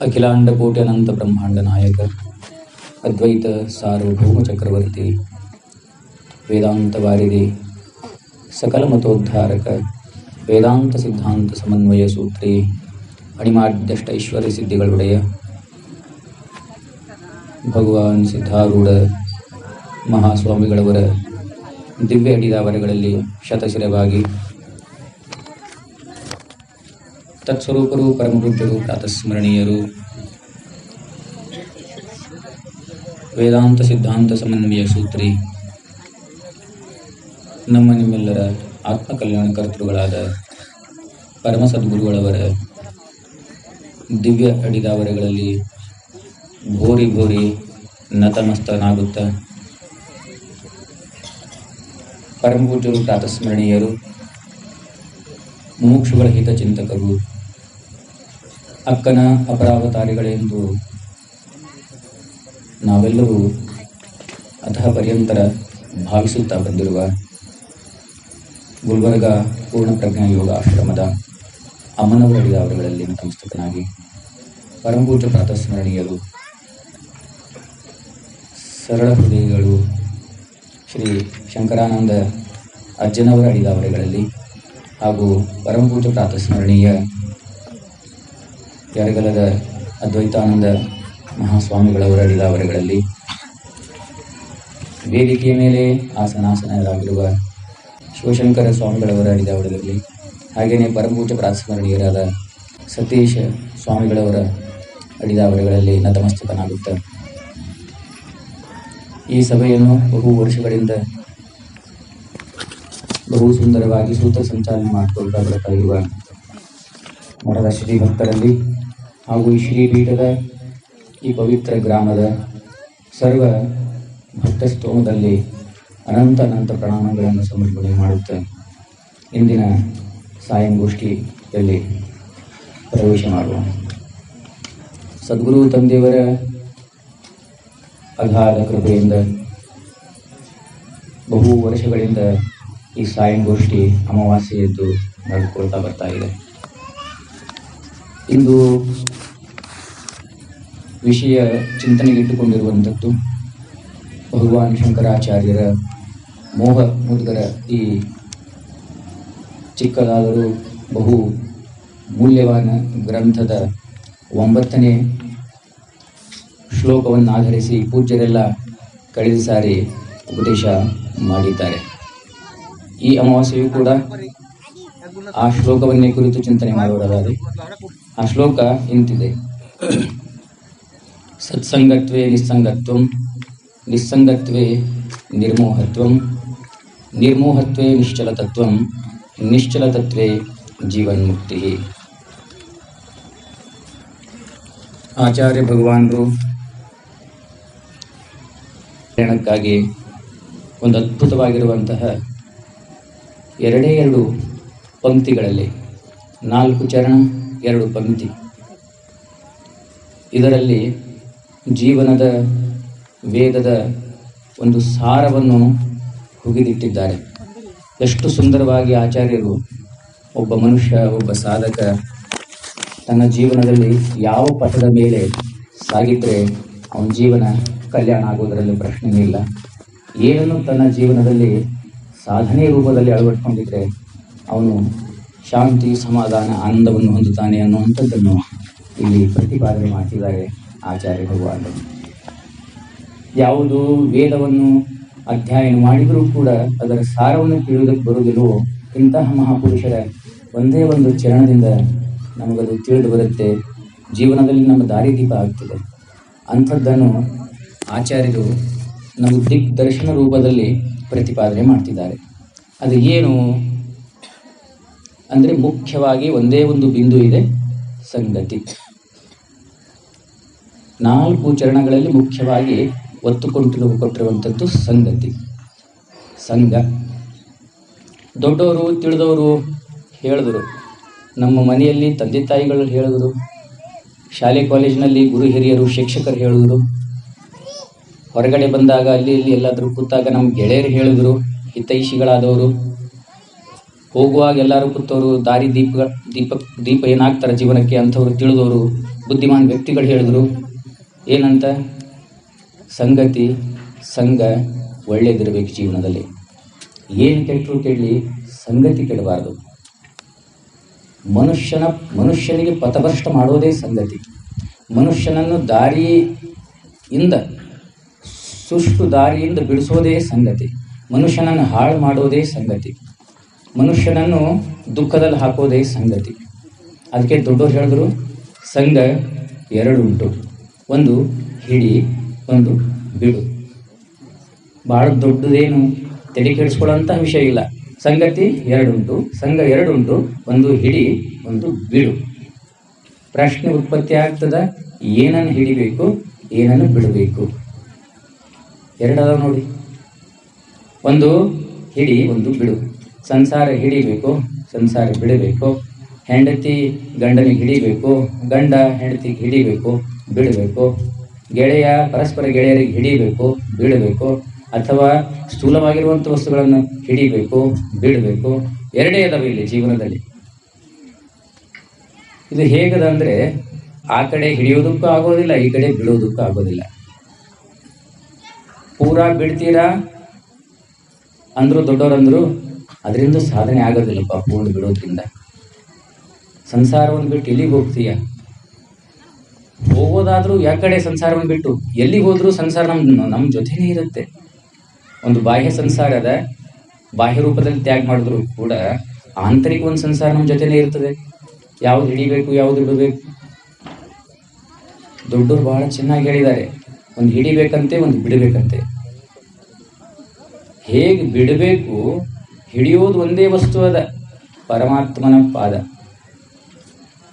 ಅಖಿಲಾಂಡಕೋಟಿ ಅನಂತ ಬ್ರಹ್ಮಾಂಡ ನಾಯಕ, ಅದ್ವೈತ ಸಾರ್ವಭೌಮ ಚಕ್ರವರ್ತಿ, ವೇದಾಂತ ವಾರಿದಿ, ಸಕಲ ಮತೋದ್ಧಾರಕ, ವೇದಾಂತ ಸಿದ್ಧಾಂತ ಸಮನ್ವಯ ಸೂತ್ರಿ ಅಣಿಮಾಡ್ಯಷ್ಟ ಐಶ್ವರ್ಯ ಸಿದ್ಧಿಗಳುಡೆಯ, ಭಗವಾನ್ ಸಿದ್ಧಾರೂಢ ಮಹಾಸ್ವಾಮಿಗಳವರ ದಿವ್ಯ ಅಡಿದಾವರಗಳಲ್ಲಿ ಶತಶಿರವಾಗಿ ತತ್ಸ್ವರೂಪರು, ಪರಮಪೂಜ್ಯರು, ಪ್ರಾತಸ್ಮರಣೀಯರು. ವೇದಾಂತ ಸಿದ್ಧಾಂತ ಸಮನ್ವಯ ಸೂತ್ರಿ. ನಮ್ಮ ನಿಮ್ಮೆಲ್ಲರ ಆತ್ಮಕಲ್ಯಾಣ ಕರ್ತೃಗಳಾದ ಪರಮ ಸದ್ಗುರುಗಳವರ ದಿವ್ಯ ಅಡಿದಾವರೆಗಳಲ್ಲಿ ಭೋರಿ ಭೋರಿ ನತಮಸ್ತನಾಗುತ್ತ ಪರಮಪೂಜ್ಯರು, ಪ್ರಾತಸ್ಮರಣೀಯರು ಮುಮುಕ್ಷುಗಳ ಹಿತಚಿಂತಕರು ಅಕ್ಕನ ಅಪರಾವತಾರಿಗಳೆಂದು ನಾವೆಲ್ಲರೂ ಅತಃ ಪರ್ಯಂತರ ಭಾವಿಸುತ್ತಾ ಬಂದಿರುವ ಗುಲ್ಬರ್ಗ ಪೂರ್ಣಪ್ರಜ್ಞಾ ಯೋಗ ಆಶ್ರಮದ ಅಮ್ಮನವರ ಅವರುಗಳಲ್ಲಿ ನತಮಸ್ತಕನಾಗಿ ಪರಮಪೂಜ್ಯ ಪ್ರಾತಸ್ಮರಣೀಯರು, ಸರಳ ಹೃದಯಗಳು ಶ್ರೀ ಶಂಕರಾನಂದ ಅಜ್ಜನವರ ಅಡಿದಾವರೆಗಳಲ್ಲಿ ಹಾಗೂ ಪರಮಪೂಜ್ಯ ಪ್ರಾತಸ್ಮರಣೀಯ ಯರಗಲದ ಅದ್ವೈತಾನಂದ ಮಹಾಸ್ವಾಮಿಗಳವರ ಲೀಲಾವರಗಳಲ್ಲಿ ವೇದಿಕೆಯ ಮೇಲೆ ಆಸನಾಸನರಾಗಿರುವ ಶಿವಶಂಕರ ಸ್ವಾಮಿಗಳವರ ಲೀಲಾವರಗಳಲ್ಲಿ ಹಾಗೆಯೇ ಪರಮಪೂಜ್ಯ ಪ್ರಾತಸ್ಮರಣೀಯರಾದ ಸತೀಶ ಸ್ವಾಮಿಗಳವರ ಅಡಿದಾವರಗಳಲ್ಲಿ ನತಮಸ್ತಕನಾಗುತ್ತ ಈ ಸಭೆಯನ್ನು ಬಹು ವರ್ಷಗಳಿಂದ ಬಹು ಸುಂದರವಾಗಿ ಸೂತ್ರ ಸಂಚಾಲನೆ ಮಾಡಿಕೊಳ್ತಾ ಬರ್ತಾ ಶ್ರೀ ಭಕ್ತರಲ್ಲಿ ಹಾಗೂ ಈ ಶ್ರೀಪೀಠದ ಈ ಪವಿತ್ರ ಗ್ರಾಮದ ಸರ್ವ ಭಕ್ತಸ್ತೋಮದಲ್ಲಿ ಅನಂತ ಅನಂತ ಪ್ರಣಾಮಗಳನ್ನು ಸಮರ್ಪಣೆ ಮಾಡುತ್ತಾ ಇಂದಿನ ಸಾಯಂಗೋಷ್ಠಿಯಲ್ಲಿ ಪ್ರವೇಶ ಮಾಡುವ. ಸದ್ಗುರು ತಂದೆಯವರ ಅಗಾಧ ಕೃಪೆಯಿಂದ ಬಹು ವರ್ಷಗಳಿಂದ ಈ ಸಾಯಂಗೋಷ್ಠಿ ಅಮಾವಾಸ್ಯೆಯದ್ದು ನಡೆದುಕೊಳ್ತಾ ಬರ್ತಾ ಇದೆ. ಇಂದು ವಿಷಯ ಚಿಂತನೆಗೆ ಇಟ್ಟುಕೊಂಡಿರುವಂಥದ್ದು ಭಗವಾನ್ ಶಂಕರಾಚಾರ್ಯರ ಮೋಹ ಮುದ್ಗರ ಈ ಚಿಕ್ಕದಾದರೂ ಬಹು ಮೂಲ್ಯವಾದ ಗ್ರಂಥದ ಒಂಬತ್ತನೇ ಶ್ಲೋಕವನ್ನು ಆಧರಿಸಿ ಪೂಜ್ಯರೆಲ್ಲ ಕಳೆದ ಸಾರಿ ಉಪದೇಶ ಮಾಡಿದ್ದಾರೆ. ಈ ಅಮಾವಾಸ್ಯೆಯು ಕೂಡ ಆ ಶ್ಲೋಕವನ್ನೇ ಕುರಿತು ಚಿಂತನೆ ಮಾಡುವುದಾದರೆ ಆ ಶ್ಲೋಕ ಇಂತಿದೆ. ಸತ್ಸಂಗತ್ವೇ ನಿಸ್ಸಂಗತ್ವ, ನಿಸ್ಸಂಗತ್ವೇ ನಿರ್ಮೋಹತ್ವಂ, ನಿರ್ಮೋಹತ್ವೇ ನಿಶ್ಚಲತತ್ವ, ನಿಶ್ಚಲತತ್ವೇ ಜೀವನ್ಮುಕ್ತಿ. ಆಚಾರ್ಯ ಭಗವಾನರು ಪ್ರಯಾಣಕ್ಕಾಗಿ ಒಂದು ಅದ್ಭುತವಾಗಿರುವಂತಹ ಎರಡೇ ಎರಡು ಪಂಕ್ತಿಗಳಲ್ಲಿ ನಾಲ್ಕು ಚರಣ ಎರಡು ಪಂಕ್ತಿ. ಇದರಲ್ಲಿ ಜೀವನದ, ವೇದದ ಒಂದು ಸಾರವನ್ನು ಹುಗಿದಿಟ್ಟಿದ್ದಾರೆ. ಎಷ್ಟು ಸುಂದರವಾಗಿ ಆಚಾರ್ಯರು, ಒಬ್ಬ ಮನುಷ್ಯ, ಒಬ್ಬ ಸಾಧಕ, ತನ್ನ ಜೀವನದಲ್ಲಿ ಯಾವ ಪಥದ ಮೇಲೆ ಸಾಗಿದ್ರೆ ಅವನ ಜೀವನ ಕಲ್ಯಾಣ ಆಗೋದರಲ್ಲಿ ಪ್ರಶ್ನೆ ಇಲ್ಲ. ಏನನ್ನು ತನ್ನ ಜೀವನದಲ್ಲಿ ಸಾಧನೆ ರೂಪದಲ್ಲಿ ಅಳವಡಿಸ್ಕೊಂಡಿದ್ರೆ ಅವನು ಶಾಂತಿ, ಸಮಾಧಾನ, ಆನಂದವನ್ನು ಹೊಂದುತ್ತಾನೆ ಅನ್ನುವಂಥದ್ದನ್ನು ಇಲ್ಲಿ ಪ್ರತಿಪಾದನೆ ಮಾಡಿದ್ದಾರೆ ಆಚಾರ್ಯ ಭಗವಾನರು ಯಾವುದು ವೇದವನ್ನು ಅಧ್ಯಯನ ಮಾಡಿದರೂ ಕೂಡ ಅದರ ಸಾರವನ್ನು ತಿಳಿಯೋದಕ್ಕೆ ಬರುವುದಿಲ್ಲವೋ, ಇಂತಹ ಮಹಾಪುರುಷರ ಒಂದೇ ಒಂದು ಚರಣದಿಂದ ನಮಗದು ತಿಳಿದು ಬರುತ್ತೆ. ಜೀವನದಲ್ಲಿ ನಮ್ಮ ದಾರಿದೀಪ ಆಗ್ತದೆ ಅಂಥದ್ದನ್ನು ಆಚಾರ್ಯರು ನಮ್ಮ ದಿಗ್ದರ್ಶನ ರೂಪದಲ್ಲಿ ಪ್ರತಿಪಾದನೆ ಮಾಡ್ತಿದ್ದಾರೆ. ಅದು ಏನು? ಅಂದರೆ ಮುಖ್ಯವಾಗಿ ಒಂದೇ ಒಂದು ಬಿಂದು ಇದೆ ಸಂಗತಿ. ನಾಲ್ಕು ಚರಣಗಳಲ್ಲಿ ಮುಖ್ಯವಾಗಿ ಒತ್ತು ಕೊಟ್ಟಿರುವ ಕೊಟ್ಟಿರುವಂಥದ್ದು ಸಂಗತಿ. ಸಂಘ. ದೊಡ್ಡವರು, ತಿಳಿದವರು ಹೇಳಿದರು. ನಮ್ಮ ಮನೆಯಲ್ಲಿ ತಂದೆ ತಾಯಿಗಳು ಹೇಳಿದರು. ಶಾಲೆ, ಕಾಲೇಜಿನಲ್ಲಿ ಗುರು ಹಿರಿಯರು, ಶಿಕ್ಷಕರು ಹೇಳಿದರು. ಹೊರಗಡೆ ಬಂದಾಗ ಅಲ್ಲಿ ಇಲ್ಲಿ ಎಲ್ಲಾದರೂ ಕೂತಾಗ ನಮ್ಮ ಗೆಳೆಯರು ಹೇಳಿದರು. ಹಿತೈಷಿಗಳಾದವರು. ಹೋಗುವಾಗ ಎಲ್ಲರೂ ಕೂತವರು ದಾರಿ ದೀಪ ದೀಪ ದೀಪ ಏನಾಗ್ತಾರೆ ಜೀವನಕ್ಕೆ ಅಂಥವ್ರು ತಿಳಿದವರು, ಬುದ್ಧಿಮಾನ್ ವ್ಯಕ್ತಿಗಳು ಹೇಳಿದ್ರು, ಏನಂತ? ಸಂಗತಿ, ಸಂಘ ಒಳ್ಳೇದಿರಬೇಕು ಜೀವನದಲ್ಲಿ. ಏನು ಕೆಟ್ಟರು ಕೇಳಲಿ ಸಂಗತಿ ಕೆಡಬಾರದು. ಮನುಷ್ಯನ, ಮನುಷ್ಯನಿಗೆ ಪಥಭ್ರಷ್ಟ ಮಾಡೋದೇ ಸಂಗತಿ. ಮನುಷ್ಯನನ್ನು ದಾರಿಯಿಂದ, ಸುಷ್ಟು ದಾರಿಯಿಂದ ಬಿಡಿಸೋದೇ ಸಂಗತಿ. ಮನುಷ್ಯನನ್ನು ಹಾಳು ಮಾಡೋದೇ ಸಂಗತಿ. ಮನುಷ್ಯನನ್ನು ದುಃಖದಲ್ಲಿ ಹಾಕೋದೇ ಸಂಗತಿ. ಅದಕ್ಕೆ ದೊಡ್ಡವ್ರು ಹೇಳಿದ್ರು, ಸಂಘ ಎರಡು ಉಂಟು. ಒಂದು ಹಿಡಿ, ಒಂದು ಬಿಡು. ಭಾಳ ದೊಡ್ಡದೇನು ತಲೆ ಕೆಡಿಸ್ಕೊಳ್ಳೋಂಥ ವಿಷಯ ಇಲ್ಲ. ಸಂಗತಿ ಎರಡುಂಟು ಸಂಘ ಎರಡುಂಟು ಒಂದು ಹಿಡಿ, ಒಂದು ಬಿಡು. ಪ್ರಶ್ನೆ ಉತ್ಪತ್ತಿ ಆಗ್ತದ, ಏನನ್ನು ಹಿಡಿಬೇಕು, ಏನನ್ನು ಬಿಡಬೇಕು? ಎರಡದ ನೋಡಿ. ಒಂದು ಹಿಡಿ, ಒಂದು ಬಿಡು. ಸಂಸಾರ ಹಿಡಿಬೇಕು, ಸಂಸಾರ ಬಿಡಬೇಕು. ಹೆಂಡತಿ ಗಂಡನಿಗೆ ಹಿಡಿಬೇಕು, ಗಂಡ ಹೆಂಡತಿಗೆ ಹಿಡಿಬೇಕು, ಬಿಡಬೇಕು. ಗೆಳೆಯ ಪರಸ್ಪರ ಗೆಳೆಯರಿಗೆ ಹಿಡಿಬೇಕು, ಬಿಡಬೇಕು. ಅಥವಾ ಸ್ಥೂಲವಾಗಿರುವಂಥ ವಸ್ತುಗಳನ್ನು ಹಿಡಿಬೇಕು, ಬಿಡಬೇಕು. ಎರಡೇ ಅದಾವೆ ಇಲ್ಲಿ ಜೀವನದಲ್ಲಿ. ಇದು ಹೇಗದ ಅಂದರೆ, ಆ ಕಡೆ ಹಿಡಿಯೋದಕ್ಕೂ ಆಗೋದಿಲ್ಲ, ಈ ಕಡೆ ಬೀಳೋದಕ್ಕೂ ಆಗೋದಿಲ್ಲ. ಪೂರಾ ಬಿಡ್ತೀರಾ? ಅಂದ್ರು ದೊಡ್ಡವರಂದ್ರು ಅದರಿಂದ ಸಾಧನೆ ಆಗೋದಿಲ್ಲಪ್ಪ ಒಂದು ಬಿಡೋದ್ರಿಂದ ಸಂಸಾರವನ್ನು ಬಿಟ್ಟು ಎಲ್ಲಿಗೆ ಹೋಗ್ತೀಯ? ಹೋಗೋದಾದರೂ ಯಾಕಡೆ ಸಂಸಾರವನ್ನು ಬಿಟ್ಟು? ಎಲ್ಲಿಗೆ ಹೋದರೂ ಸಂಸಾರ ನಮ್ಮ ನಮ್ಮ ಜೊತೆನೇ ಇರುತ್ತೆ. ಒಂದು ಬಾಹ್ಯ ಸಂಸಾರ ಅದ. ಬಾಹ್ಯ ರೂಪದಲ್ಲಿ ತ್ಯಾಗ ಮಾಡಿದ್ರು ಕೂಡ ಆಂತರಿಕ ಒಂದು ಸಂಸಾರ ನಮ್ಮ ಜೊತೆನೇ ಇರ್ತದೆ. ಯಾವ್ದು ಹಿಡಿಬೇಕು, ಯಾವ್ದು ಬಿಡಬೇಕು. ದೊಡ್ಡವ್ರು ಬಹಳ ಚೆನ್ನಾಗಿ ಹೇಳಿದ್ದಾರೆ. ಒಂದು ಹಿಡಿಬೇಕಂತೆ, ಒಂದು ಬಿಡಬೇಕಂತೆ. ಹೇಗೆ ಬಿಡಬೇಕು? ಹಿಡಿಯೋದು ಒಂದೇ ವಸ್ತು ಅದ, ಪರಮಾತ್ಮನ ಪಾದ,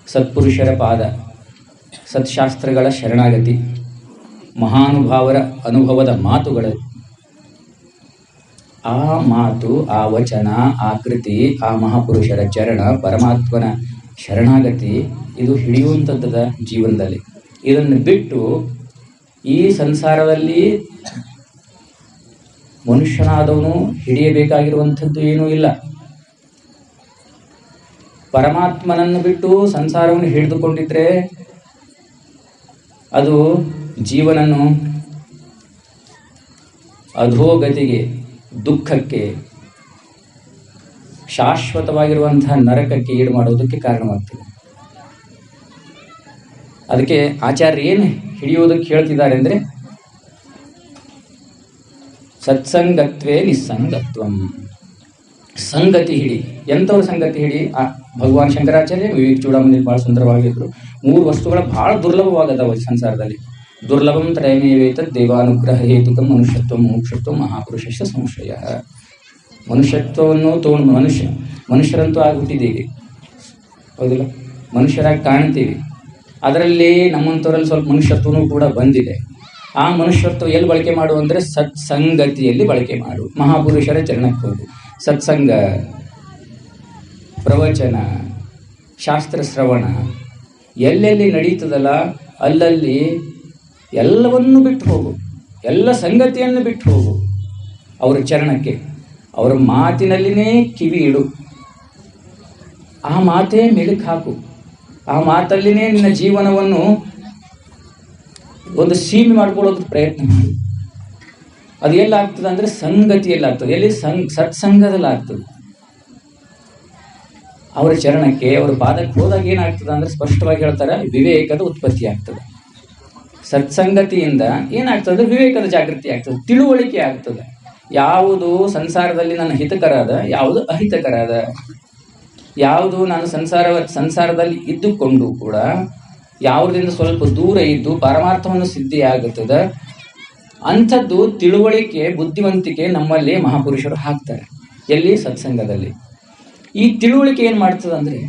ಸತ್ಪುರುಷರ ಪಾದ, ಸತ್ಶಾಸ್ತ್ರಗಳ ಶರಣಾಗತಿ, ಮಹಾನುಭಾವರ ಅನುಭವದ ಮಾತುಗಳು. ಆ ಮಾತು, ಆ ವಚನ, ಆ ಕೃತಿ, ಆ ಮಹಾಪುರುಷರ ಚರಣ, ಪರಮಾತ್ಮನ ಶರಣಾಗತಿ, ಇದು ಹಿಡಿಯುವಂಥದ್ದದ ಜೀವನದಲ್ಲಿ. ಇದನ್ನು ಬಿಟ್ಟು ಈ ಸಂಸಾರದಲ್ಲಿ ಮನುಷ್ಯನಾದವನು ಹಿಡಿಯಬೇಕಾಗಿರುವಂಥದ್ದು ಏನೂ ಇಲ್ಲ. ಪರಮಾತ್ಮನನ್ನು ಬಿಟ್ಟು ಸಂಸಾರವನ್ನು ಹಿಡಿದುಕೊಂಡಿದ್ರೆ ಅದು ಜೀವನನ್ನು ಅಧೋಗತಿಗೆ, ದುಃಖಕ್ಕೆ ಶಾಶ್ವತವಾಗಿರುವಂತಹ ನರಕಕ್ಕೆ ಈಡು ಮಾಡೋದಕ್ಕೆ ಕಾರಣವಾಗ್ತದೆ. ಅದಕ್ಕೆ ಆಚಾರ್ಯ ಏನು ಹಿಡಿಯುವುದಕ್ಕೆ ಹೇಳ್ತಿದ್ದಾರೆ ಅಂದರೆ ಸತ್ಸಂಗತ್ವೇ ನಿಸ್ಸಂಗತ್ವ. ಸಂಗತಿ ಹಿಡಿ, ಎಂಥವ್ರ ಸಂಗತಿ ಹಿಡಿ? ಆ, ಭಗವಾನ್ ಶಂಕರಾಚಾರ್ಯ ವಿವೇಕ ಚೂಡಾಮಣಿ ಭಾಳ ಸುಂದರವಾಗಿದ್ರು ಮೂರು ವಸ್ತುಗಳು ಭಾಳ ದುರ್ಲಭವಾಗದವ ಈ ಸಂಸಾರದಲ್ಲಿ. ದುರ್ಲಭಂ ತ್ರಯಮೇವೇತ ದೇವಾನುಗ್ರಹ ಹೇತುಕ ಮನುಷ್ಯತ್ವ ಮೋಕ್ಷತ್ವ ಮಹಾಪುರುಷ ಸಂಶಯ. ಮನುಷ್ಯತ್ವವನ್ನು ತಗೊಂಡು ಮನುಷ್ಯ, ಮನುಷ್ಯರಂತೂ ಆಗಿಬಿಟ್ಟಿದ್ದೀವಿ. ಹೌದಿಲ್ಲ? ಮನುಷ್ಯರಾಗಿ ಕಾಣ್ತೀವಿ. ಅದರಲ್ಲಿ ನಮ್ಮಂಥವರಲ್ಲಿ ಸ್ವಲ್ಪ ಮನುಷ್ಯತ್ವನೂ ಕೂಡ ಬಂದಿದೆ. ಆ ಮನುಷ್ಯತ್ವ ಎಲ್ಲಿ ಬಳಕೆ ಮಾಡು ಅಂದರೆ ಸತ್ಸಂಗತಿಯಲ್ಲಿ ಬಳಕೆ ಮಾಡು. ಮಹಾಪುರುಷರ ಚರಣಕ್ಕೆ ಹೋಗು. ಸತ್ಸಂಗ, ಪ್ರವಚನ, ಶಾಸ್ತ್ರ ಶ್ರವಣ ಎಲ್ಲೆಲ್ಲಿ ನಡೀತದಲ್ಲ ಅಲ್ಲಲ್ಲಿ ಎಲ್ಲವನ್ನು ಬಿಟ್ಟು ಹೋಗು. ಎಲ್ಲ ಸಂಗತಿಯನ್ನು ಬಿಟ್ಟು ಹೋಗು. ಅವರ ಚರಣಕ್ಕೆ, ಅವರ ಮಾತಿನಲ್ಲಿನೇ ಕಿವಿ ಇಡು. ಆ ಮಾತೇ ಮೆಲುಕು ಹಾಕು. ಆ ಮಾತಲ್ಲಿನೇ ನಿನ್ನ ಜೀವನವನ್ನು ಒಂದು ಸೀಮೆ ಮಾಡ್ಕೊಳ್ಳೋದು ಪ್ರಯತ್ನ ಮಾಡಿ. ಅದು ಎಲ್ಲಾಗ್ತದೆ ಅಂದರೆ ಸಂಗತಿಯಲ್ಲಿ ಆಗ್ತದೆ ಎಲ್ಲಿ ಸಂ ಸತ್ಸಂಗದಲ್ಲಿ ಆಗ್ತದೆ ಅವರ ಚರಣಕ್ಕೆ, ಅವರ ಪಾದಕ್ಕೆ ಹೋದಾಗ ಏನಾಗ್ತದೆ ಅಂದರೆ ಸ್ಪಷ್ಟವಾಗಿ ಹೇಳ್ತಾರೆ, ವಿವೇಕದ ಉತ್ಪತ್ತಿ ಆಗ್ತದೆ. ಸತ್ಸಂಗತಿಯಿಂದ ಏನಾಗ್ತದೆ ವಿವೇಕದ ಜಾಗೃತಿ ಆಗ್ತದೆ, ತಿಳುವಳಿಕೆ ಆಗ್ತದೆ. ಯಾವುದು ಸಂಸಾರದಲ್ಲಿ ನನ್ನ ಹಿತಕರ ಅದ ಯಾವುದು ಅಹಿತಕರ ಅದ ಯಾವುದು ನಾನು ಸಂಸಾರ, ಸಂಸಾರದಲ್ಲಿ ಇದ್ದುಕೊಂಡು ಕೂಡ ಯಾವುದರಿಂದ ಸ್ವಲ್ಪ ದೂರ ಇದ್ದು ಪರಮಾರ್ಥವನ್ನು ಸಿದ್ಧಿ ಆಗುತ್ತದೆ ಅಂಥದ್ದು ತಿಳುವಳಿಕೆ, ಬುದ್ಧಿವಂತಿಕೆ ನಮ್ಮಲ್ಲಿ ಮಹಾಪುರುಷರು ಹಾಕ್ತಾರೆ, ಎಲ್ಲಿ? ಸತ್ಸಂಗದಲ್ಲಿ. ಈ ತಿಳುವಳಿಕೆ ಏನು ಮಾಡ್ತದೆ ಅಂದರೆ,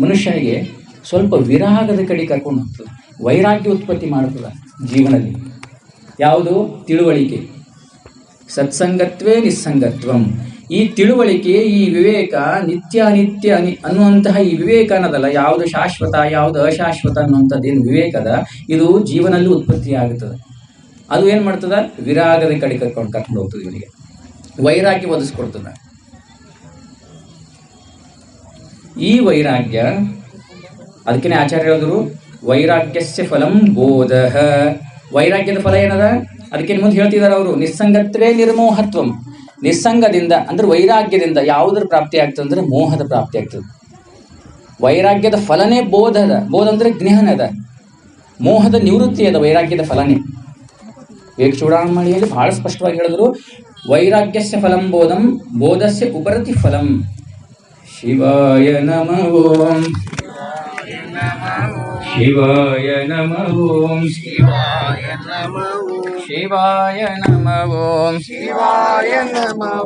ಮನುಷ್ಯನಿಗೆ ಸ್ವಲ್ಪ ವಿರಾಗದ ಕಡೆ ಕರ್ಕೊಂಡು ಹೋಗ್ತದೆ, ವೈರಾಗ್ಯ ಉತ್ಪತ್ತಿ ಮಾಡ್ತದೆ ಜೀವನದಲ್ಲಿ. ಯಾವುದು? ತಿಳುವಳಿಕೆ. ಸತ್ಸಂಗತ್ವೇ ನಿಸ್ಸಂಗತ್ವಂ. ಈ ತಿಳುವಳಿಕೆ, ಈ ವಿವೇಕ ನಿತ್ಯ ಅನಿತ್ಯ ಅನಿ ಅನ್ನುವಂತಹ ಈ ವಿವೇಕ ಅನ್ನೋದಲ್ಲ, ಯಾವುದು ಶಾಶ್ವತ, ಯಾವುದು ಅಶಾಶ್ವತ ಅನ್ನುವಂಥದ್ದು ಏನು ವಿವೇಕದ, ಇದು ಜೀವನದಲ್ಲಿ ಉತ್ಪತ್ತಿ ಆಗುತ್ತದೆ ಅದು ಏನು ಮಾಡ್ತದ? ವಿರಾಗದ ಕಡೆ ಕರ್ಕೊಂಡು ಕರ್ಕೊಂಡು ಹೋಗ್ತದೆ ಇವನಿಗೆ. ವೈರಾಗ್ಯ ಒದಿಸ್ಕೊಡ್ತದೆ ಈ ವೈರಾಗ್ಯ, ಅದಕ್ಕೇನೆ ಆಚಾರ್ಯ ಹೇಳಿದ್ರು, ವೈರಾಗ್ಯಸ್ಯ ಫಲಂ ಬೋಧ. ವೈರಾಗ್ಯದ ಫಲ ಏನದ? ಅದಕ್ಕೆ ಮುಂದೆ ಹೇಳ್ತಿದ್ದಾರೆ ಅವರು, ನಿಸ್ಸಂಗತ್ರೇ ನಿರ್ಮೋಹತ್ವಂ. ನಿಸ್ಸಂಗದಿಂದ ಅಂದ್ರೆ ವೈರಾಗ್ಯದಿಂದ ಯಾವುದರ ಪ್ರಾಪ್ತಿ ಆಗ್ತದೆ ಅಂದ್ರೆ ಮೋಹದ ಪ್ರಾಪ್ತಿ ಆಗ್ತದೆ. ವೈರಾಗ್ಯದ ಫಲನೇ ಬೋಧದ ಬೋಧ ಅಂದ್ರೆ ಜ್ಞಾನದ ಮೋಹದ ನಿವೃತ್ತಿ ಅದ ವೈರಾಗ್ಯದ ಫಲನೇ. ವಿವೇಕ ಚೂಡಾಮಣಿಯಲ್ಲಿ ಬಹಳ ಸ್ಪಷ್ಟವಾಗಿ ಹೇಳಿದ್ರು ವೈರಾಗ್ಯಸ್ಯ ಫಲಂ ಬೋಧಂ ಬೋಧಸ್ಯ ಉಪರತಿ ಫಲಂ. ಶಿವಾಯ ನಮಃ ಓಂ. ಶಿವಾಯ ನಮಃ ಓಂ. ಶಿವಾಯ ನಮಃ ಶಿವಾಯ ನಮಃ ಓಂ ಶಿವಾಯ ನಮಃ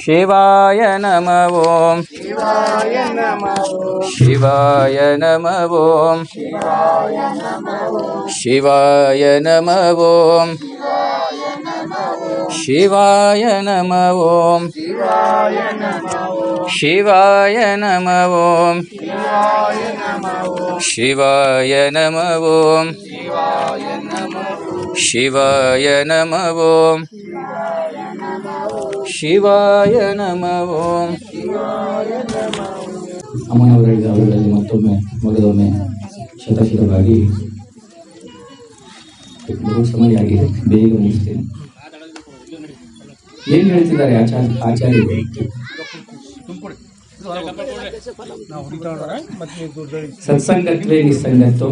ಶಿವಾಯ ನಮಃ ಓಂ ಶಿವಾಯ ನಮಃ ಶಿವಾಯ ನಮಃ ಓಂ ಶಿವಾಯ ನಮಃ ಓಂ ಶಿವಾಯ ನಮಃ ಓಂ ಶಿವಾಯ ನಮಃ ಓಂ ಶಿವಾಯ ನಮಃ ಓಂ ಶಿವಾಯ ನಮಃ ಓಂ ಶಿವಾಯ ನಮಃ ಓಂ. ಅಮ್ಮನವರಿಗೆ ಅವರಲ್ಲಿ ಮತ್ತೊಮ್ಮೆ, ಮೊದಲೊಮ್ಮೆ ಬಹು ಸಮಯ ಆಗಿದೆ ಬೇಗ ಮುಗಿಸ್ತೇನೆ. ಏನು ಹೇಳ್ತಿದ್ದಾರೆ ಆಚಾರ್ಯ ಆಚಾರ್ಯರು ಸತ್ಸಂಗತ್ವೇ ನಿಸ್ಸಂಗತ್ವ,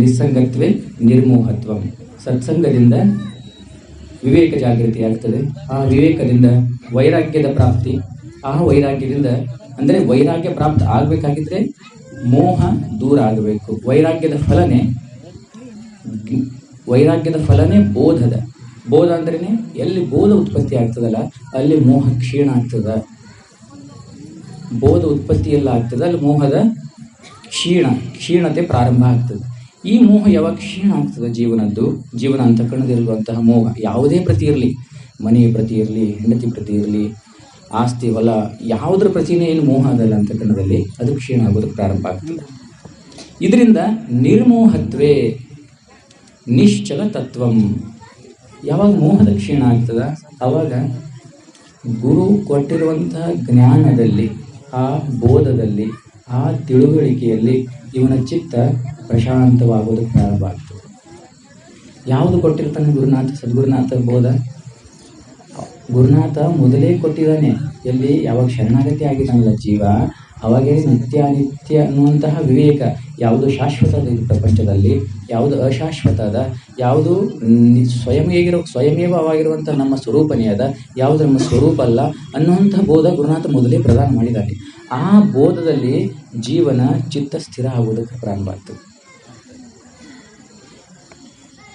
ನಿಸ್ಸಂಗತ್ವೇ ನಿರ್ಮೋಹತ್ವ. ಸತ್ಸಂಗದಿಂದ ವಿವೇಕ ಜಾಗೃತಿ ಆಗ್ತದೆ. ಆ ವಿವೇಕದಿಂದ ವೈರಾಗ್ಯದ ಪ್ರಾಪ್ತಿ, ಆ ವೈರಾಗ್ಯದಿಂದ ಅಂದರೆ ವೈರಾಗ್ಯ ಪ್ರಾಪ್ತ ಆಗಬೇಕಾಗಿದ್ರೆ ಮೋಹ ದೂರ ಆಗಬೇಕು. ವೈರಾಗ್ಯದ ಫಲನೆ, ವೈರಾಗ್ಯದ ಫಲನೇ ಬೋಧದ. ಬೋಧ ಅಂದ್ರೇ ಎಲ್ಲಿ ಬೋಧ ಉತ್ಪತ್ತಿ ಆಗ್ತದಲ್ಲ, ಅಲ್ಲಿ ಮೋಹ ಕ್ಷೀಣ ಆಗ್ತದ. ಬೋಧ ಉತ್ಪತ್ತಿ ಎಲ್ಲ ಆಗ್ತದೆ ಅಲ್ಲಿ ಮೋಹದ ಕ್ಷೀಣ, ಕ್ಷೀಣತೆ ಪ್ರಾರಂಭ ಆಗ್ತದೆ. ಈ ಮೋಹ ಯಾವಾಗ ಕ್ಷೀಣ ಆಗ್ತದೆ ಜೀವನದ್ದು? ಜೀವನ ಅಂತಃಕರಣದಲ್ಲಿರುವಂತಹ ಮೋಹ ಯಾವುದೇ ಪ್ರತಿ ಇರಲಿ, ಮನೆಯ ಪ್ರತಿ ಇರಲಿ, ಹೆಂಡತಿ ಪ್ರತಿ ಇರಲಿ, ಆಸ್ತಿ, ಹೊಲ, ಯಾವುದ್ರ ಪ್ರತಿನೇ ಏನು ಮೋಹ ಅದಲ್ಲ ಅಂತಃಕರಣದಲ್ಲಿ ಅದು ಕ್ಷೀಣ ಆಗೋದು ಪ್ರಾರಂಭ ಆಗ್ತದೆ. ಇದರಿಂದ ನಿರ್ಮೋಹತ್ವೇ ನಿಶ್ಚಲ ತತ್ವಂ. ಯಾವಾಗ ಮೋಹದ ಕ್ಷೀಣ ಆಗ್ತದ? ಅವಾಗ ಗುರು ಕೊಟ್ಟಿರುವಂತಹ ಜ್ಞಾನದಲ್ಲಿ ಆ ಬೋಧದಲ್ಲಿ, ಆ ತಿಳುವಳಿಕೆಯಲ್ಲಿ ಇವನ ಚಿತ್ತ ಪ್ರಶಾಂತವಾಗೋದಕ್ಕೆ ಪ್ರಾರಂಭ ಆಗ್ತದೆ. ಯಾವುದು ಕೊಟ್ಟಿರ್ತಾನೆ ಗುರುನಾಥ, ಸದ್ಗುರುನಾಥ ಬೋಧ? ಗುರುನಾಥ ಮೊದಲೇ ಕೊಟ್ಟಿದ್ದಾನೆ. ಎಲ್ಲಿ? ಯಾವಾಗ ಶರಣಾಗತಿ ಆಗಿದ್ದಾನಲ್ಲ ಜೀವ? ಅವಾಗೇ ನಿತ್ಯ ನಿತ್ಯ ಅನ್ನುವಂತಹ ವಿವೇಕ, ಯಾವುದು ಶಾಶ್ವತದ ಈ ಪ್ರಪಂಚದಲ್ಲಿ, ಯಾವುದು ಅಶಾಶ್ವತದ, ಯಾವುದು ನಿ- ಸ್ವಯಮೇವ ಆಗಿರುವಂಥ ನಮ್ಮ ಸ್ವರೂಪನೇ ಅದ, ಯಾವುದು ನಮ್ಮ ಸ್ವರೂಪ ಅಲ್ಲ ಅನ್ನುವಂಥ ಬೋಧ ಗುರುನಾಥ ಮೊದಲೇ ಪ್ರದಾನ ಮಾಡಿದ್ದಾನೆ. ಆ ಬೋಧದಲ್ಲಿ ಜೀವನ ಚಿತ್ತ ಸ್ಥಿರ ಆಗುವುದಕ್ಕೆ ಪ್ರಾರಂಭ ಆಗ್ತದೆ.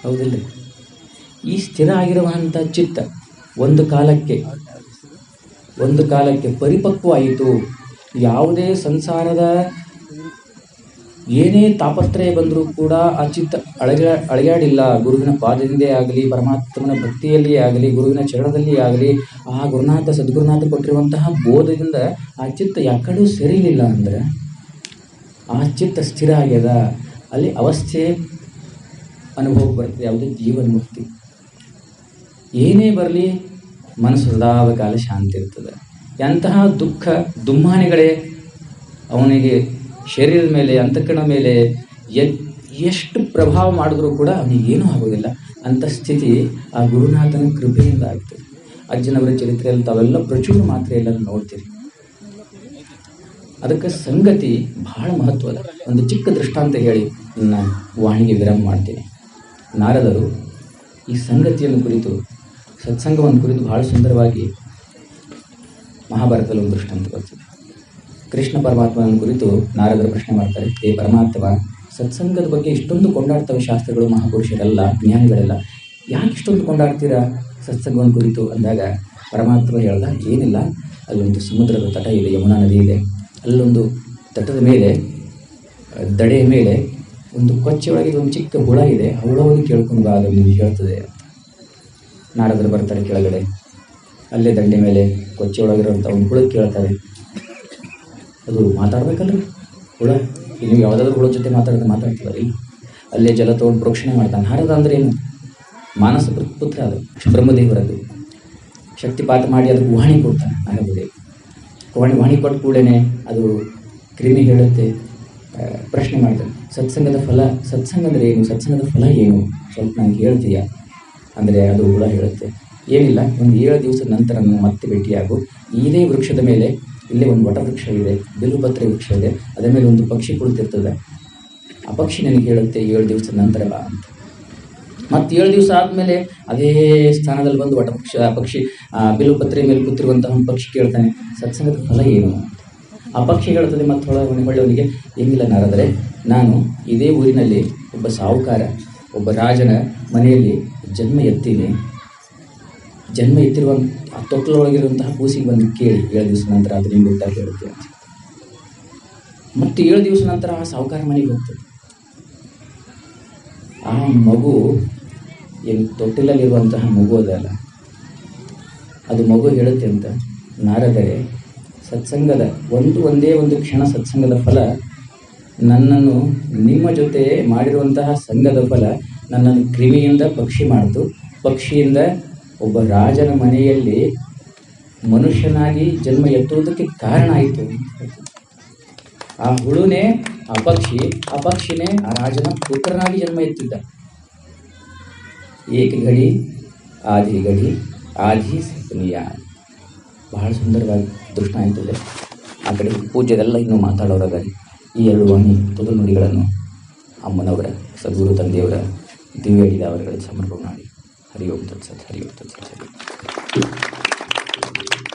ಹೌದಿಲ್ಲ ಈ ಸ್ಥಿರ ಆಗಿರುವಂಥ ಚಿತ್ತ ಒಂದು ಕಾಲಕ್ಕೆ ಒಂದು ಕಾಲಕ್ಕೆ ಪರಿಪಕ್ವ ಆಯಿತು ಯಾವುದೇ ಸಂಸಾರದ ಏನೇ ತಾಪತ್ರಯ ಬಂದರೂ ಕೂಡ ಆ ಚಿತ್ತ ಅಳಗ ಅಳಗಾಡಿಲ್ಲ. ಗುರುವಿನ ಪಾದದಿಂದೇ ಆಗಲಿ, ಪರಮಾತ್ಮನ ಭಕ್ತಿಯಲ್ಲಿಯೇ ಆಗಲಿ, ಗುರುವಿನ ಚರಣದಲ್ಲಿ ಆಗಲಿ, ಆ ಗುರುನಾಥ, ಸದ್ಗುರುನಾಥ ಕೊಟ್ಟಿರುವಂತಹ ಬೋಧದಿಂದ ಆ ಚಿತ್ತ ಯಾಕಡೂ ಸರಿಲಿಲ್ಲ ಅಂದ್ರೆ ಆ ಚಿತ್ತ ಸ್ಥಿರ ಆಗ್ಯದ. ಅಲ್ಲಿ ಅವಸ್ಥೆ ಅನುಭವ ಬರ್ತದೆ, ಯಾವುದೇ ಜೀವನ್ಮುಕ್ತಿ. ಏನೇ ಬರಲಿ, ಮನಸ್ಸು ಸದಾವ ಕಾಲ ಶಾಂತಿ ಇರ್ತದೆ. ಎಂತಹ ದುಃಖ ದುಮ್ಮಾನಿಗಳೇ, ಅವನಿಗೆ ಶರೀರದ ಮೇಲೆ, ಅಂತಃಕರಣ ಮೇಲೆ ಎಷ್ಟು ಪ್ರಭಾವ ಮಾಡಿದ್ರೂ ಕೂಡ ಅವನಿಗೆ ಏನೂ ಆಗೋದಿಲ್ಲ. ಅಂಥ ಸ್ಥಿತಿ ಆ ಗುರುನಾಥನ ಕೃಪೆಯಿಂದ ಆಗ್ತದೆ. ಅಜ್ಜನವರ ಚರಿತ್ರೆಯಲ್ಲಿ ತಾವೆಲ್ಲ ಪ್ರಚುರ ಮಾತ್ರ ಎಲ್ಲರೂ ನೋಡ್ತೀರಿ. ಅದಕ್ಕೆ ಸಂಗತಿ ಬಹಳ ಮಹತ್ವದ. ಒಂದು ಚಿಕ್ಕ ದೃಷ್ಟಾಂತ ಹೇಳಿ ನನ್ನ ವಾಣಿಗೆ ವಿರಾಮ ಮಾಡ್ತೀನಿ. ನಾರದರು ಈ ಸಂಗತಿಯನ್ನು ಕುರಿತು, ಸತ್ಸಂಗವನ್ನು ಕುರಿತು ಬಹಳ ಸುಂದರವಾಗಿ ಮಹಾಭಾರತದಲ್ಲಿ ಒಂದು ದೃಷ್ಟಾಂತ ಬರ್ತದೆ. ಕೃಷ್ಣ ಪರಮಾತ್ಮನ ಕುರಿತು ನಾರದರು ಪ್ರಶ್ನೆ ಮಾಡ್ತಾರೆ, ಹೇ ಪರಮಾತ್ಮ, ಸತ್ಸಂಗದ ಬಗ್ಗೆ ಇಷ್ಟೊಂದು ಕೊಂಡಾಡ್ತವೆ ಶಾಸ್ತ್ರಗಳು, ಮಹಾಪುರುಷರೆಲ್ಲ, ಜ್ಞಾನಿಗಳೆಲ್ಲ, ಯಾಕೆ ಇಷ್ಟೊಂದು ಕೊಂಡಾಡ್ತೀರಾ ಸತ್ಸಂಗವನ್ನು ಕುರಿತು? ಅಂದಾಗ ಪರಮಾತ್ಮ ಹೇಳ್ದ, ಏನಿಲ್ಲ, ಅಲ್ಲೊಂದು ಸಮುದ್ರದ ತಟ ಇದೆ, ಯಮುನಾ ನದಿ ಇದೆ. ಅಲ್ಲೊಂದು ತಟದ ಮೇಲೆ, ದಡೆಯ ಮೇಲೆ ಒಂದು ಕೊಚ್ಚೆಯೊಳಗೆ ಒಂದು ಚಿಕ್ಕ ಹುಳ ಇದೆ, ಆ ಹುಳವನ್ನು ಕೇಳ್ಕೊಂಡು ಬಾ, ಅದು ಹೇಳ್ತದೆ. ನಾರದರು ಬರ್ತಾರೆ ಕೆಳಗಡೆ. ಅಲ್ಲೇ ದಂಡೆ ಮೇಲೆ ಕೊಚ್ಚೆ ಒಳಗಿರುವಂಥ ಒಂದು ಹುಳ ಕೇಳ್ತಾರೆ. ಅದು ಮಾತಾಡ್ಬೇಕಲ್ರಿ? ಹುಳ? ಇನ್ನು ಯಾವುದಾದ್ರೂ ಹುಳ ಜೊತೆ ಮಾತಾಡಿದ್ರೆ ಮಾತಾಡ್ತೀವಿ ಇಲ್ಲ ಅಲ್ಲೇ ಜಲ ತಗೊಂಡು ಪ್ರೋಕ್ಷಣೆ ಮಾಡ್ತಾನೆ. ಹಾರದ ಅಂದ್ರೆ ಏನು? ಮಾನಸ ಪುತ್- ಪುತ್ರ ಅದು. ಬ್ರಹ್ಮದೇವರದ್ದು ಶಕ್ತಿಪಾತ ಮಾಡಿ ಅದಕ್ಕೆ ವಾಣಿ ಕೊಡ್ತಾನೆ ನಾರದದೇವ್ ವಾಣಿ ವಾಣಿ ಕೊಟ್ಟ ಕೂಡಲೇ ಅದು ಕ್ರಿಮಿ ಹೇಳುತ್ತೆ ಪ್ರಶ್ನೆ ಮಾಡ್ತಾನೆ. ಸತ್ಸಂಗದ ಫಲ ಸತ್ಸಂಗ ಅಂದರೆ ಏನು? ಸತ್ಸಂಗದ ಫಲ ಏನು? ಸ್ವಲ್ಪ ನನಗೆ ಹೇಳ್ತೀಯಾ? ಅಂದರೆ ಅದು ಹುಳ ಹೇಳುತ್ತೆ. ಏನಿಲ್ಲ, ಒಂದು ಏಳು ದಿವಸದ ನಂತರ ನಾನು ಮತ್ತೆ ಭೇಟಿಯಾಗು. ಇದೇ ವೃಕ್ಷದ ಮೇಲೆ ಇಲ್ಲೇ ಒಂದು ವಟವೃಕ್ಷ ಇದೆ ಬಿಲುಪತ್ರೆ ವೃಕ್ಷ ಇದೆ ಅದರ ಮೇಲೆ ಒಂದು ಪಕ್ಷಿ ಕುಳಿತಿರ್ತದೆ. ಆ ಪಕ್ಷಿ ನನಗೆ ಹೇಳುತ್ತೆ, ಏಳು ದಿವಸದ ನಂತರ ಬಾ ಅಂತ. ಮತ್ತೆ ಏಳು ದಿವಸ ಆದಮೇಲೆ ಅದೇ ಸ್ಥಾನದಲ್ಲಿ ಬಂದು ಆ ಪಕ್ಷಿ, ಆ ಬಿಲ್ಲುಪತ್ರೆ ಮೇಲೆ ಕೂತಿರುವಂತಹ ಒಂದು ಪಕ್ಷಿ ಕೇಳ್ತಾನೆ, ಸತ್ಸಂಗದ ಫಲ ಏನು? ಆ ಪಕ್ಷಿ ಹೇಳ್ತದೆ ಮತ್ತೆ ಹೊಳೆ ಹೊಳೆಯವನಿಗೆ ಏನಿಲ್ಲ ನಾರಾದರೆ, ನಾನು ಇದೇ ಊರಿನಲ್ಲಿ ಒಬ್ಬ ಸಾಹುಕಾರ, ಒಬ್ಬ ರಾಜನ ಮನೆಯಲ್ಲಿ ಜನ್ಮ ಎತ್ತೀನಿ ಜನ್ಮ ಎತ್ತಿರುವ ಆ ತೊಟ್ಟಲೊಳಗಿರುವಂತಹ ಕೂಸಿಗೆ ಬಂದು ಕೇಳಿ, ಏಳು ದಿವಸ ನಂತರ ಅದು ನಿಮ್ಗೆ ಗೊತ್ತಾಗಿ ಹೇಳುತ್ತೆ ಅಂತ. ಮತ್ತೆ ಏಳು ದಿವಸ ನಂತರ ಆ ಸಾಹುಕಾರ ಮನೆಗೆ ಹೋಗ್ತದೆ. ಆ ಮಗು, ಏನು ತೊಟ್ಟಿಲಲ್ಲಿರುವಂತಹ ಮಗು ಅದಲ್ಲ. ಅದು ಮಗು ಹೇಳುತ್ತೆ ಅಂತ, ನಾರದರೆ, ಸತ್ಸಂಗದ ಒಂದು, ಒಂದೇ ಒಂದು ಕ್ಷಣ ಸತ್ಸಂಗದ ಫಲ, ನನ್ನನ್ನು ನಿಮ್ಮ ಜೊತೆ ಮಾಡಿರುವಂತಹ ಸಂಘದ ಫಲ, ನನ್ನನ್ನು ಕ್ರಿಮಿಯಿಂದ ಪಕ್ಷಿ ಮಾಡಿತು, ಪಕ್ಷಿಯಿಂದ ಒಬ್ಬ ರಾಜನ ಮನೆಯಲ್ಲಿ ಮನುಷ್ಯನಾಗಿ ಜನ್ಮ ಎತ್ತುವುದಕ್ಕೆ ಕಾರಣ ಆಯಿತು ಆ ಹುಳುನೇ, ಆ ಪಕ್ಷಿ, ಆ ಪಕ್ಷಿನೇ ಆ ರಾಜನ ಪುತ್ರನಾಗಿ ಜನ್ಮ ಎತ್ತಿದ್ದ. ಏಕಗಡಿ ಆದಿ ಗಡಿ, ಆದಿ ಬಹಳ ಸುಂದರವಾಗಿ ದೃಷ್ಟ ಆಯ್ತದೆ ಆ ಕಡೆ ಪೂಜ್ಯದೆಲ್ಲ ಇನ್ನೂ ಮಾತಾಡೋರಾಗಲಿ ಈ ಎರಡು ವಾಣಿ ತುದು ನುಡಿಗಳನ್ನು ಅಮ್ಮನವರ, ಸದ್ಗುರು ತಂದೆಯವರ, ದಿವ್ಯ ಅವರುಗಳಿಗೆ ಸಮರ್ಪಣೆ ಮಾಡಿ. 好的，好的，好的，好的，好的。